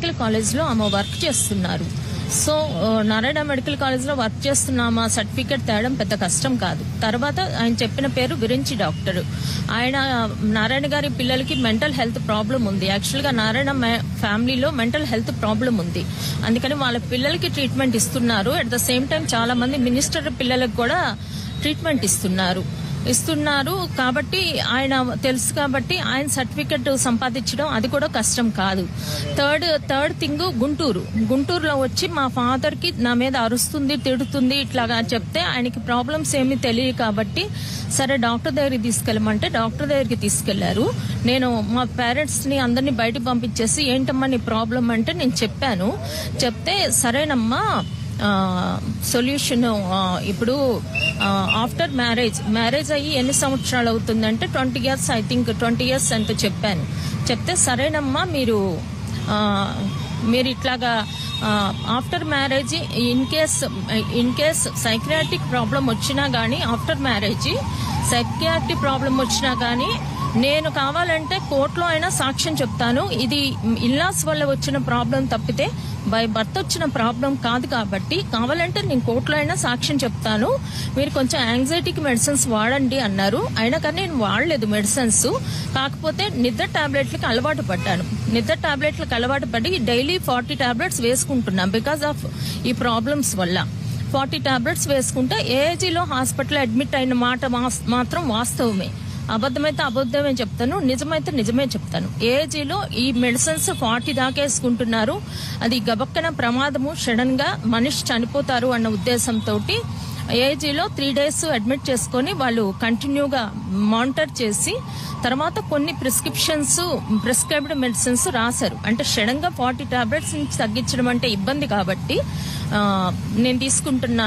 Medical కాలేజ్లో ఆమె work చేస్తున్నారు. సో నారాయణ మెడికల్ కాలేజ్లో వర్క్ చేస్తున్నామా సర్టిఫికేట్ తేయడం పెద్ద కష్టం కాదు. తర్వాత ఆయన చెప్పిన పేరు విరించి డాక్టర్. ఆయన నారాయణ గారి పిల్లలకి మెంటల్ హెల్త్ ప్రాబ్లం ఉంది. యాక్చువల్గా నారాయణ ఫ్యామిలీలో మెంటల్ హెల్త్ ప్రాబ్లం ఉంది. అందుకని వాళ్ళ పిల్లలకి ట్రీట్మెంట్ ఇస్తున్నారు. అట్ ద సేమ్ టైం చాలా మంది మినిస్టర్ పిల్లలకు కూడా ట్రీట్మెంట్ ఇస్తున్నారు. ఇస్తున్నారు. కాబట్టి ఆయన తెలుసు కాబట్టి ఆయన సర్టిఫికెట్ సంపాదించడం అది కూడా కష్టం కాదు. Third third thing Guntur. గుంటూరులో వచ్చి మా ఫాదర్కి నా మీద అరుస్తుంది తిడుతుంది ఇట్లాగా చెప్తే ఆయనకి ప్రాబ్లమ్స్ ఏమీ తెలియదు కాబట్టి సరే డాక్టర్ దగ్గరికి తీసుకెళ్ళమంటే డాక్టర్ దగ్గరికి తీసుకెళ్ళారు. నేను మా పేరెంట్స్ని అందరినీ బయటకు పంపించేసి ఏంటమ్మా నీ ప్రాబ్లం అంటే నేను చెప్పాను. చెప్తే సరేనమ్మా సొల్యూషన్ ఇప్పుడు ఆఫ్టర్ మ్యారేజ్ మ్యారేజ్ అయ్యి ఎన్ని సంవత్సరాలు అవుతుందంటే twenty years I think twenty years అంత చెప్పాను. చెప్తే సరేనమ్మా మీరు మీరు ఇట్లాగా after marriage in case in case psychiatric problem వచ్చినా కానీ ఆఫ్టర్ మ్యారేజ్ సైక్రియాటిక్ ప్రాబ్లం వచ్చినా కానీ నేను కావాలంటే కోర్టులో అయినా సాక్ష్యం చెప్తాను. ఇది ఇల్లాస్ వల్ల వచ్చిన ప్రాబ్లం తప్పితే బై బర్త్ వచ్చిన ప్రాబ్లం కాదు కాబట్టి కావాలంటే నేను కోర్టులో అయినా సాక్ష్యం చెప్తాను. మీరు కొంచెం యాంగ్జైటీకి మెడిసిన్స్ వాడండి అన్నారు. అయినా కానీ నేను వాడలేదు మెడిసిన్స్ కాకపోతే నిద్ర టాబ్లెట్లకి అలవాటు పడ్డాను. నిద్ర టాబ్లెట్లకు అలవాటు పడి డైలీ ఫార్టీ టాబ్లెట్స్ వేసుకుంటున్నాను బికాస్ ఆఫ్ ఈ ప్రాబ్లమ్స్ వల్ల. ఫార్టీ టాబ్లెట్స్ వేసుకుంటే ఏజీలో హాస్పిటల్ అడ్మిట్ అయిన మాట మాత్రం వాస్తవమే. అబద్ధమైతే అబద్ధమే చెప్తాను నిజమైతే నిజమే చెప్తాను. ఏజీలో ఈ మెడిసిన్స్ ఫార్టీ దాకా వేసుకుంటున్నారు అది గబక్కన ప్రమాదము సడన్గా మనిషి చనిపోతారు అన్న ఉద్దేశంతో ఏజీలో త్రీ డేస్ అడ్మిట్ చేసుకొని వాళ్ళు కంటిన్యూగా మానిటర్ చేసి తర్వాత కొన్ని ప్రిస్క్రిప్షన్స్ ప్రిస్క్రైబ్డ్ మెడిసిన్స్ రాశారు. అంటే సడన్గా ఫార్టీ టాబ్లెట్స్ తగ్గించడం అంటే ఇబ్బంది కాబట్టి నేను తీసుకుంటున్న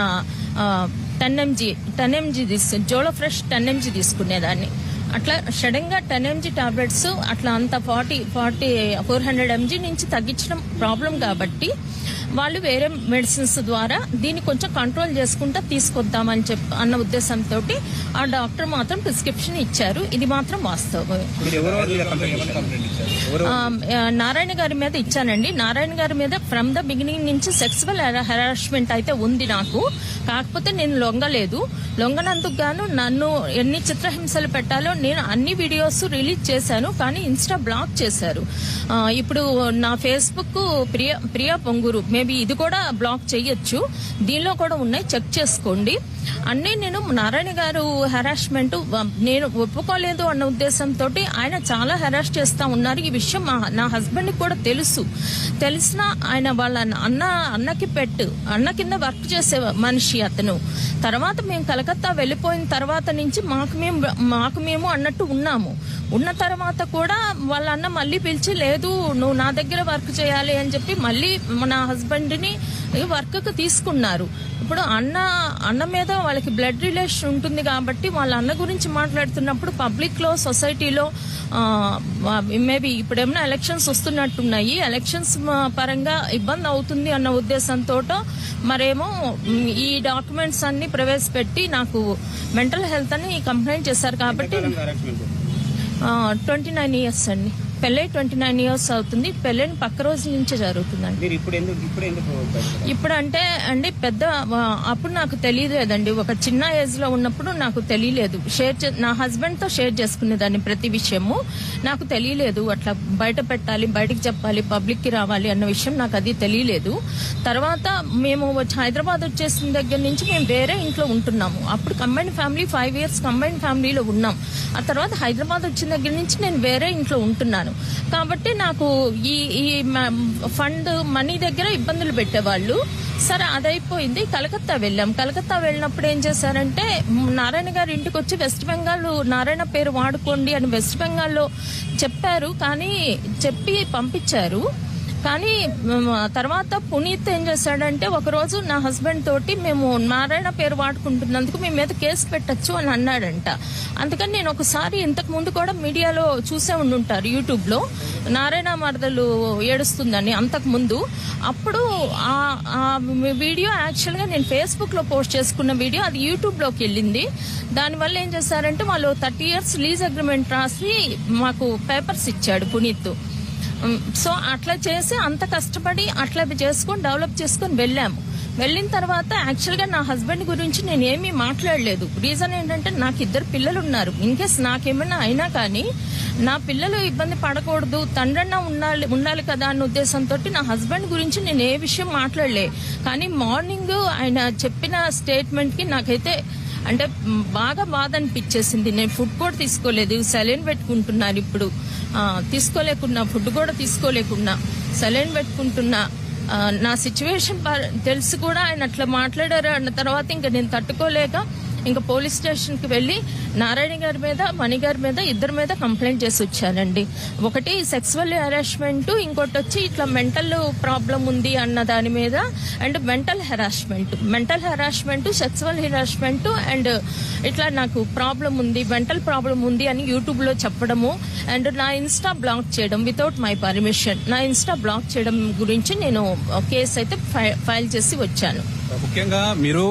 టెన్ ఎంజీ టెన్ ఎంజీ తీసుకు జోలో ఫ్రెష్ టెన్ ఎంజీ తీసుకునేదాన్ని. అట్లా సడన్గా టెన్ ఎంజీ టాబ్లెట్స్ అట్లా అంత forty forty four hundred mg నుంచి తగ్గించడం ప్రాబ్లం కాబట్టి వాళ్ళు వేరే మెడిసిన్స్ ద్వారా దీన్ని కొంచెం కంట్రోల్ చేసుకుంటా తీసుకొద్దామని చెప్పి అన్న ఉద్దేశంతో ఆ డాక్టర్ మాత్రం ప్రిస్క్రిప్షన్ ఇచ్చారు. ఇది మాత్రం వాస్తవం Um, uh, నారాయణ గారి మీద ఇచ్చానండి. నారాయణ గారి మీద ఫ్రమ్ ద బిగినింగ్ నుంచి సెక్సువల్ హెరాస్మెంట్ అయితే ఉంది నాకు. కాకపోతే నేను లొంగలేదు. లొంగనందుకు గాను నన్ను ఎన్ని చిత్రహింసలు పెట్టాలో నేను అన్ని వీడియోస్ రిలీజ్ చేశాను కానీ ఇన్స్టా బ్లాక్ చేశారు. Uh, ఇప్పుడు నా ఫేస్బుక్ ప్రియా ప్రియా పొంగూరు. మేబీ ఇది కూడా బ్లాక్ చేయొచ్చు. దీనిలో కూడా ఉన్నాయి. చెక్ చేసుకోండి. అన్నీ నేను నారాయణ గారు హెరాస్మెంట్ నేను ఒప్పుకోలేదు అన్న ఉద్దేశంతో ఆయన చాలా హెరాస్ చేస్తా ఉన్నారు. ఈ విషయం మా- నా హస్బెండ్ కూడా తెలుసు. తెలిసిన ఆయన వాళ్ళ అన్న అన్నకి పెట్టు అన్న కింద వర్క్ చేసే మనిషి అతను. తర్వాత మేము కలకత్తా వెళ్ళిపోయిన తర్వాత నుంచి మాకు మేము మాకు మేము అన్నట్టు ఉన్నాము. ఉన్న తర్వాత కూడా వాళ్ళ అన్న మళ్ళీ పిలిచి లేదు నువ్వు నా దగ్గర వర్క్ చేయాలి అని చెప్పి మళ్ళీ నా హస్బెండ్ని వర్క్కి తీసుకున్నారు. ఇప్పుడు అన్న అన్న మీద వాళ్ళకి బ్లడ్ రిలేషన్ ఉంటుంది కాబట్టి వాళ్ళ అన్న గురించి మాట్లాడుతున్నప్పుడు పబ్లిక్లో సొసైటీలో మేబీ ఇప్పుడేమైనా ఎలక్షన్స్ వస్తున్నట్టున్నాయి. ఎలక్షన్స్ పరంగా ఇబ్బంది అవుతుంది అన్న ఉద్దేశంతో మరేమో ఈ డాక్యుమెంట్స్ అన్ని ప్రవేశపెట్టి నాకు మెంటల్ హెల్త్ అని కంప్లైంట్ చేశారు కాబట్టి ట్వంటీ నైన్ ఇయర్స్ అండి. పెళ్ళై ట్వంటీ నైన్ ఇయర్స్ అవుతుంది. పెళ్ళైన పక్క రోజు నుంచే జరుగుతుందండి. ఇప్పుడు అంటే అండి పెద్ద అప్పుడు నాకు తెలియలేదండి ఒక చిన్న ఏజ్లో ఉన్నప్పుడు నాకు తెలియలేదు షేర్ నా హస్బెండ్తో షేర్ చేసుకునేదాన్ని ప్రతి విషయము. నాకు తెలియలేదు అట్లా బయట పెట్టాలి బయటకు చెప్పాలి పబ్లిక్కి రావాలి అన్న విషయం నాకు అది తెలియలేదు తర్వాత మేము హైదరాబాద్ వచ్చేసిన దగ్గర నుంచి మేము వేరే ఇంట్లో ఉంటున్నాము. అప్పుడు combine family five years combine ఫ్యామిలీలో ఉన్నాం. ఆ తర్వాత హైదరాబాద్ వచ్చిన దగ్గర నుంచి నేను వేరే ఇంట్లో ఉంటున్నాను. కాబట్టి నాకు ఈ ఈ ఫండ్ మనీ దగ్గర ఇబ్బందులు పెట్టేవాళ్ళు. సరే అదైపోయింది. కలకత్తా వెళ్ళాం. కలకత్తా వెళ్ళినప్పుడు ఏం చేశారంటే నారాయణ గారి ఇంటికి వచ్చి వెస్ట్ బెంగాల్ నారాయణ పేరు వాడుకోండి అని వెస్ట్ బెంగాల్లో చెప్పారు. కానీ చెప్పి పంపించారు. కానీ తర్వాత పునీత్ ఏం చేశాడంటే ఒకరోజు నా హస్బెండ్ తోటి మేము నారాయణ పేరు వాడుకుంటున్నందుకు మీ మీద కేసు పెట్టచ్చు అని అన్నాడంట. అందుకని నేను ఒకసారి ఇంతకు ముందు కూడా మీడియాలో చూసే ఉండుంటారు యూట్యూబ్లో నారాయణ మరదలు ఏడుస్తుందని అంతకు ముందు. అప్పుడు ఆ ఆ వీడియో యాక్చువల్గా నేను ఫేస్బుక్లో పోస్ట్ చేసుకున్న వీడియో అది యూట్యూబ్లోకి వెళ్ళింది. దానివల్ల ఏం చేశారంటే వాళ్ళు థర్టీ ఇయర్స్ లీజ్ అగ్రిమెంట్ రాసి మాకు పేపర్స్ ఇచ్చాడు పునీత్. సో అట్లా చేసి అంత కష్టపడి అట్లా చేసుకొని డెవలప్ చేసుకొని వెళ్ళాము. వెళ్ళిన తర్వాత యాక్చువల్గా నా హస్బెండ్ గురించి నేను ఏమీ మాట్లాడలేదు. రీజన్ ఏంటంటే నాకు ఇద్దరు పిల్లలు ఉన్నారు ఇన్ కేస్ నాకేమైనా అయినా కానీ నా పిల్లలు ఇబ్బంది పడకూడదు తండ్రన్న ఉండాలి ఉండాలి కదా అన్న ఉద్దేశంతో నా హస్బెండ్ గురించి నేను ఏ విషయం మాట్లాడలే. కానీ మార్నింగ్ ఆయన చెప్పిన స్టేట్మెంట్కి నాకైతే అంటే బాగా బాధ అనిపించేసింది నేను ఫుడ్ కూడా తీసుకోలేదు. సెలైన్ పెట్టుకుంటున్నారు ఇప్పుడు. తీసుకోలేకున్నా ఫుడ్ కూడా తీసుకోలేకున్నా సెలైన్ పెట్టుకుంటున్నా. నా సిచ్యువేషన్ తెలుసు కూడా ఆయన అట్లా మాట్లాడారు. అన్న తర్వాత ఇంకా నేను తట్టుకోలేక ఇంకా పోలీస్ స్టేషన్కి వెళ్ళి నారాయణ గారి మీద మణి గారి మీద ఇద్దరి మీద కంప్లైంట్ చేసి వచ్చానండి. ఒకటి సెక్సువల్ హెరాస్మెంట్ ఇంకోటి వచ్చి ఇట్లా మెంటల్ ప్రాబ్లం ఉంది అన్న దాని మీద and mental harassment mental harassment sexual harassment and ఇట్లా నాకు ప్రాబ్లం ఉంది మెంటల్ ప్రాబ్లం ఉంది అని యూట్యూబ్లో చెప్పడము అండ్ నా ఇన్స్టా బ్లాక్ చేయడం వితౌట్ మై పర్మిషన్ నా ఇన్స్టా బ్లాక్ చేయడం గురించి నేను కేసు అయితే ఫై- ఫైల్ చేసి వచ్చాను. ముఖ్యంగా మీరు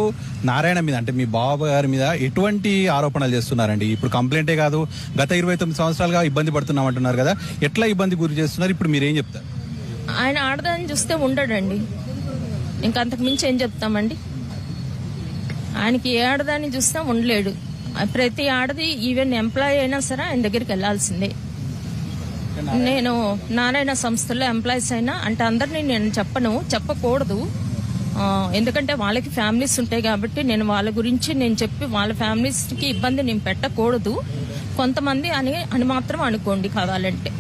నారాయణ మీద అంటే మీ బాబు గారి మీద ఎటువంటి ఆరోపణలు చేస్తున్నారండి? ఇప్పుడు కంప్లైంటే కాదు గత ఇరవై తొమ్మిది సంవత్సరాలుగా ఇబ్బంది పడుతున్నాం అంటున్నారు కదా ఎట్లా ఇబ్బంది గురి చేస్తున్నారు? ఇప్పుడు మీరేం చెప్తారు? ఆయన ఆడదాన్ని చూస్తే ఉండడండి. ఇంకా అంతకు మించి ఏం చెప్తామండి? ఆయనకి ఏ ఆడదాన్ని చూస్తే ఉండలేడు. ప్రతి ఆడది ఈవెన్ ఎంప్లాయీ అయినా సరే ఆయన దగ్గరికి వెళ్ళాల్సిందే నేను నారాయణ సంస్థలో ఎంప్లాయీస్ అయినా అంటే అందరినీ నేను చెప్పను చెప్పకూడదు. ఎందుకంటే వాళ్ళకి ఫ్యామిలీస్ ఉంటాయి కాబట్టి నేను వాళ్ళ గురించి నేను చెప్పి వాళ్ళ ఫ్యామిలీస్కి ఇబ్బంది నేను పెట్టకూడదు. కొంతమంది అని అని మాత్రం అనుకోండి కావాలంటే.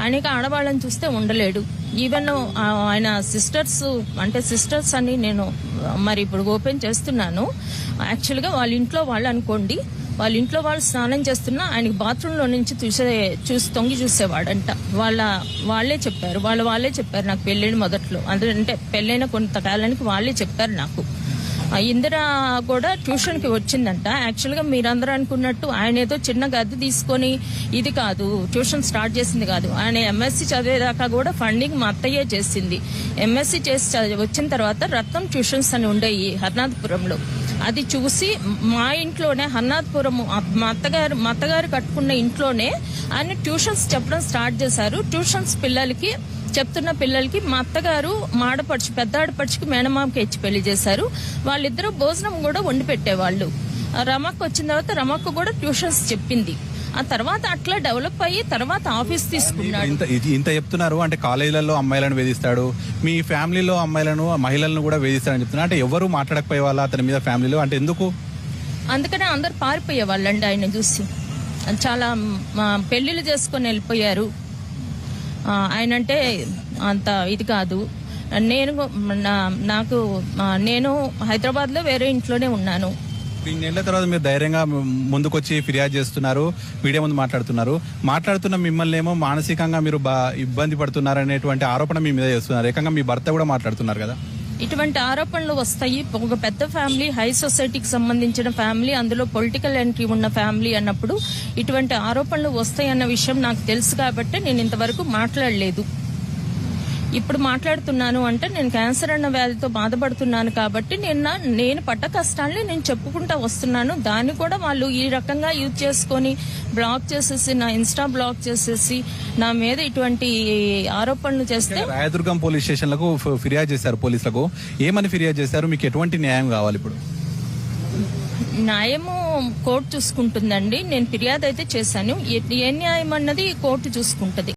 ఆయనకి ఆడవాళ్ళని చూస్తే ఉండలేడు. ఈవెన్ ఆయన సిస్టర్స్ అంటే సిస్టర్స్ అని నేను మరి ఇప్పుడు ఓపెన్ చేస్తున్నాను. యాక్చువల్గా వాళ్ళ ఇంట్లో వాళ్ళు అనుకోండి వాళ్ళ ఇంట్లో వాళ్ళు స్నానం చేస్తున్నా ఆయనకి బాత్రూంలో నుంచి చూసే చూసి తొంగి చూసేవాడంట. వాళ్ళ వాళ్ళే చెప్పారు. వాళ్ళ వాళ్ళే చెప్పారు నాకు పెళ్ళైన మొదట్లో. అంటే పెళ్ళైన కొంతకాలానికి వాళ్ళే చెప్పారు నాకు. ఇందిరా కూడా ట్యూషన్కి వచ్చిందంట. యాక్చువల్గా మీరందరూ అనుకున్నట్టు ఆయన ఏదో చిన్న గది తీసుకొని ఇది కాదు ట్యూషన్ స్టార్ట్ చేసింది కాదు. ఆయన ఎంఎస్సి చదివేదాకా కూడా ఫండింగ్ మా అత్తయ్యే చేసింది. ఎంఎస్సి చేసి వచ్చిన తర్వాత రత్నం ట్యూషన్స్ అని ఉండేవి హర్నాథపురంలో. అది చూసి మా ఇంట్లోనే హర్నాథపురం మా అత్తగారు మా అత్తగారు కట్టుకున్న ఇంట్లోనే ఆయన ట్యూషన్స్ చెప్పడం స్టార్ట్ చేశారు. ట్యూషన్స్ పిల్లలకి చెప్తున్న పిల్లలకి మా అత్తగారు మాడపడుచు పెద్ద ఆడపడుచుకి మేనమామకి ఇచ్చి పెళ్ళి చేశారు. వాళ్ళిద్దరూ భోజనం కూడా వండి పెట్టేవాళ్ళు. ఆ రమక్క వచ్చిన తర్వాత రమక్క కూడా ట్యూషన్స్ చెప్పింది. ఆ తర్వాత అట్లా డెవలప్ అయ్యి తర్వాత ఆఫీస్ తీసుకున్నాడు. ఇంత ఇది- ఇంత చెప్తున్నారు అంటే కాలేజీలలో అమ్మాయిలను వేధిస్తాడు మీ ఫ్యామిలీలో అమ్మాయిలను మహిళలను కూడా వేధిస్తాడని చెప్తున్నారు. అంటే ఎవరు మాట్లాడకపోయే వాళ్ళ అతని మీద ఫ్యామిలీలో? అంటే ఎందుకు? అందుకనే అందరు పారిపోయే వాళ్ళండి ఆయన చూసి. చాలా పెళ్ళిళ్ళు చేసుకొని వెళ్ళిపోయారు. ఆయన అంటే అంత ఇది కాదు. నేను నా- నాకు నేను హైదరాబాద్లో వేరే ఇంట్లోనే ఉన్నాను. నెలల తర్వాత మీరు ధైర్యంగా ముందుకొచ్చి ఫిర్యాదు చేస్తున్నారు మీడియా ముందు మాట్లాడుతున్నారు. మాట్లాడుతున్న మిమ్మల్ని ఏమో మానసికంగా మీరు బా ఇబ్బంది పడుతున్నారు అనేటువంటి ఆరోపణ మీ మీద చేస్తున్నారు ఏకంగా మీ భర్త కూడా మాట్లాడుతున్నారు కదా. ఇటువంటి ఆరోపణలు వస్తాయి. ఒక పెద్ద ఫ్యామిలీ హై సొసైటీకి సంబంధించిన ఫ్యామిలీ అందులో పొలిటికల్ ఎంట్రీ ఉన్న ఫ్యామిలీ అన్నప్పుడు ఇటువంటి ఆరోపణలు వస్తాయి అన్న విషయం నాకు తెలుసు కాబట్టి నేను ఇంతవరకు మాట్లాడలేదు. ఇప్పుడు మాట్లాడుతున్నాను అంటే నేను క్యాన్సర్ అన్న వ్యాధితో బాధపడుతున్నాను కాబట్టి నేను నా- నేను పడ్డ కష్టాల్ని నేను చెప్పుకుంటా వస్తున్నాను. దాన్ని కూడా వాళ్ళు ఈ రకంగా యూజ్ చేసుకొని బ్లాక్ చేసేసి నా ఇన్స్టా బ్లాక్ చేసేసి నా మీద ఇటువంటి ఆరోపణలు చేస్తే రాయదుర్గం పోలీస్ స్టేషన్లకు ఫిర్యాదు చేశారు పోలీసులకు. ఏమని ఫిర్యాదు చేశారు? మీకు ఎటువంటి న్యాయం కావాలి ఇప్పుడు? న్యాయము కోర్టు చూసుకుంటుందండి. నేను ఫిర్యాదు అయితే చేశాను. ఏ- ఏ న్యాయం అన్నది కోర్టు చూసుకుంటది.